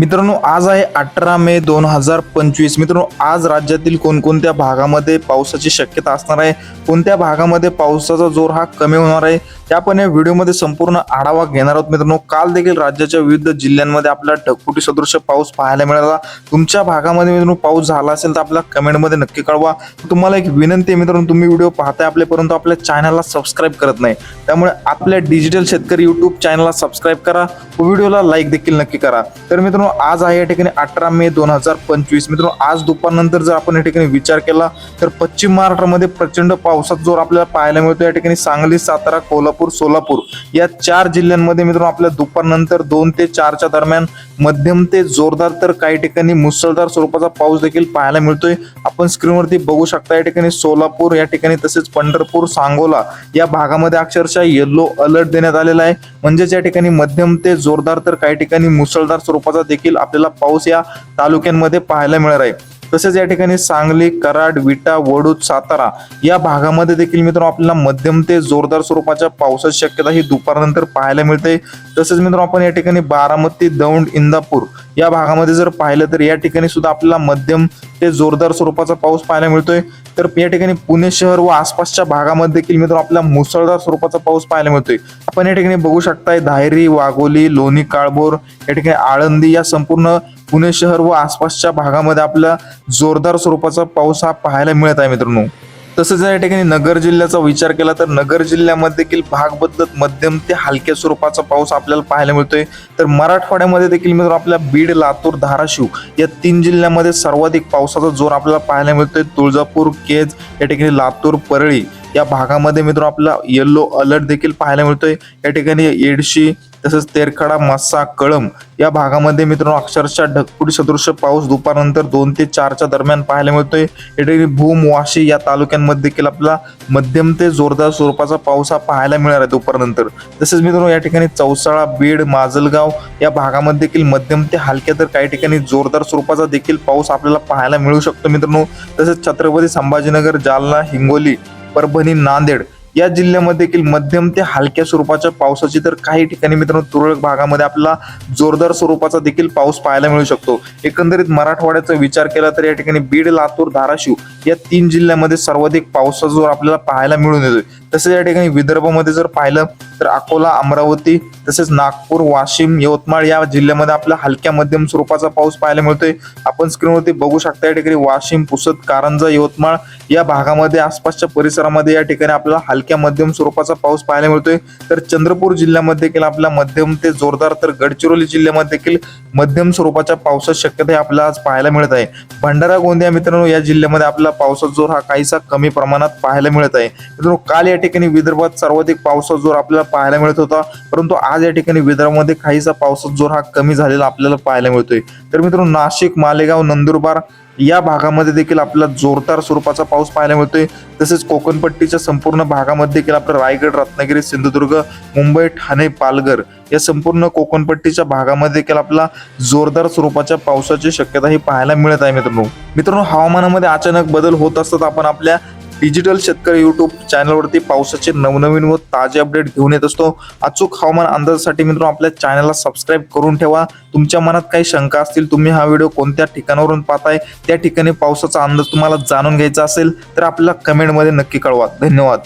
मित्रांनो आज आहे अठरा मे दोन हजार पंचवीस. मित्रांनो आज राज्यातील कोणकोणत्या भागामध्ये पावसाची शक्यता असणार आहे? कोणत्या भागामध्ये पावसाचा जोर हा कमी होणार आहे? त्या आपण या व्हिडिओमध्ये संपूर्ण आढावा घेणार आहोत मित्रांनो. काल देखील राज्याच्या विविध जिल्ह्यांमध्ये आपला ढगफुटी सदृश पाऊस पाहायला मिळाला तुमच्या भागामध्ये मित्रांनो पाऊस झाला असेल तर आपल्या कमेंटमध्ये नक्की कळवा. तुम्हाला एक विनंती आहे मित्रांनो तुम्ही व्हिडिओ पाहताय आपले परंतु आपल्या चॅनलला सबस्क्राईब करत नाही. त्यामुळे आपल्या डिजिटल शेतकरी युट्यूब चॅनलला सबस्क्राईब करा. व व्हिडिओला लाईक देखील नक्की करा. तर मित्रांनो आज आहे या ठिकाणी अठरा मे दोन हजार पंचवीस. मित्रांनो आज दुपारनंतर जर आपण या ठिकाणी विचार केला तर पश्चिम महाराष्ट्रामध्ये प्रचंड पावसाचा जोर आपल्याला पाहायला मिळतो. या ठिकाणी सांगली सातारा कोल्हापूर सोलापूर या चार जिल्ह्यांमध्ये मित्रांनो आपल्या दुपारनंतर दोन ते चारच्या दरम्यान मध्यम ते जोरदार तर काही ठिकाणी मुसळधार स्वरूपाचा पाऊस देखील पाहायला मिळतोय. आपण स्क्रीनवरती बघू शकता या ठिकाणी सोलापूर या ठिकाणी तसेच पंढरपूर सांगोला या भागामध्ये अक्षरशः येल्लो अलर्ट देण्यात आलेला आहे. म्हणजेच या ठिकाणी मध्यम ते जोरदार तर काही ठिकाणी मुसळधार स्वरूपाचा देखील आपल्याला पाऊस या तालुक्यांमध्ये पाहायला मिळणार आहे. तसेच या ठिकाणी सांगली कराड विटा वडूद सातारा या भागामध्ये देखील मित्रांनो आपल्याला मध्यम ते जोरदार स्वरूपाच्या पावसाची शक्यता ही दुपारनंतर पाहायला मिळते. तसेच मित्रांनो आपण या ठिकाणी बारामती दौंड इंदापूर या भागामध्ये जर पाहिलं तर या ठिकाणी सुद्धा आपल्याला मध्यम ते जोरदार स्वरूपाचा पाऊस पाहायला मिळतोय. तर या ठिकाणी पुणे शहर व आसपासच्या भागामध्ये देखील मित्र आपला मुसळधार स्वरूपाचा पाऊस पाहायला मिळतोय. आपण या ठिकाणी बघू शकताय धायरी वाघोली लोणी काळभोर या ठिकाणी आळंदी या संपूर्ण पुणे शहर व आसपासच्या भागामध्ये आपला जोरदार स्वरूपाचा पाऊस हा पाहायला मिळत आहे मित्रांनो. तसंच या ठिकाणी नगर जिल्ह्याचा विचार केला तर नगर जिल्ह्यामध्ये देखील भाग बदलत मध्यम ते हलक्या स्वरूपाचा पाऊस आपल्याला पाहायला मिळतोय. तर मराठवाड्यामध्ये देखील मित्र आपल्या बीड लातूर धाराशिव या तीन जिल्ह्यामध्ये सर्वाधिक पावसाचा जोर आपल्याला पाहायला मिळतोय. तुळजापूर केज या ठिकाणी लातूर परळी या भागामध्ये मित्र आपला येल्लो अलर्ट देखील पाहायला मिळतोय. या ठिकाणी येडशी तसंच तेरखडा मस्सा कळम या भागामध्ये मित्रांनो अक्षरशः ढकपुडी सदृश पाऊस दुपारनंतर दोन ते चारच्या दरम्यान पाहायला मिळतोय. या ठिकाणी भूम वाशी या तालुक्यांमध्ये देखील आपला मध्यम ते जोरदार स्वरूपाचा पाऊस हा पाहायला मिळणार आहे दुपारनंतर. तसेच मित्रांनो या ठिकाणी चौसाळा बीड माजलगाव या भागामध्ये देखील मध्यम ते हलक्या तर काही ठिकाणी जोरदार स्वरूपाचा देखील पाऊस आपल्याला पाहायला मिळू शकतो मित्रांनो. तसेच छत्रपती संभाजीनगर जालना हिंगोली परभणी नांदेड या जिल्ह्यामध्ये देखील मध्यम ते हलक्या स्वरूपाच्या पावसाची तर काही ठिकाणी मित्रांनो तुरळक भागामध्ये आपल्याला जोरदार स्वरूपाचा देखील पाऊस पाहायला मिळू शकतो. एकंदरीत मराठवाड्याचा विचार केला तर या ठिकाणी बीड लातूर धाराशिव या तीन जिल्ह्यामध्ये सर्वाधिक पावसाचा जोर आपल्याला पाहायला मिळून येतोय. तसेच या ठिकाणी विदर्भामध्ये जर पाहिलं तर अकोला अमरावती तसेच नागपूर वाशिम यवतमाळ या जिल्ह्यामध्ये आपल्या हलक्या मध्यम स्वरूपाचा पाऊस पाहायला मिळतोय. आपण स्क्रीनवरती बघू शकता या ठिकाणी वाशिम पुसद कारंजा यवतमाळ या भागामध्ये आसपासच्या परिसरामध्ये या ठिकाणी आपल्याला हलक्या मध्यम स्वरूपाचा पाऊस पाहायला मिळतोय. तर चंद्रपूर जिल्ह्यामध्ये देखील आपला मध्यम ते जोरदार तर गडचिरोली जिल्ह्यामध्ये देखील मध्यम स्वरूपाच्या पावसाची शक्यता आपल्याला आज पाहायला मिळत आहे. भंडारा गोंदिया मित्रांनो या जिल्ह्यामध्ये आपल्याला पावसाचा जोर हा काहीसा कमी प्रमाणात पाहायला मिळत आहे. मित्रांनो काल या ठिकाणी विदर्भात सर्वाधिक पावसाचा जोर आपल्याला पाहायला मिळत होता. परंतु आज या ठिकाणी विदर्भामध्ये काहीसा पावसाचा जोर हा कमी झालेला आपल्याला पाहायला मिळतोय. तर मित्रांनो नाशिक मालेगाव नंदुरबार या भागामध्ये देखील आपल्याला जोरदार स्वरूपाचा पाऊस पाहायला मिळतोय. तसेच कोकणपट्टीच्या संपूर्ण भागामध्ये देखील आपलं रायगड रत्नागिरी सिंधुदुर्ग मुंबई ठाणे पालघर या संपूर्ण कोकणपट्टीच्या भागामध्ये देखील आपला जोरदार स्वरूपाच्या पावसाची शक्यता ही पाहायला मिळत आहे मित्रांनो. मित्रांनो हवामानामध्ये अचानक बदल होत असतात. आपण आपल्या डिजिटल शेतकरी युट्यूब चॅनलवरती पावसाचे नवनवीन व ताजे अपडेट घेऊन येत असतो. अचूक हवामान अंदाजासाठी मित्रांनो आपल्या चॅनलला सबस्क्राईब करून ठेवा. तुमच्या मनात काही शंका असतील तुम्ही हा व्हिडिओ कोणत्या ठिकाणावरून पाहताय त्या ठिकाणी पावसाचा अंदाज तुम्हाला जाणून घ्यायचा असेल तर आपल्याला कमेंटमध्ये नक्की कळवा. धन्यवाद.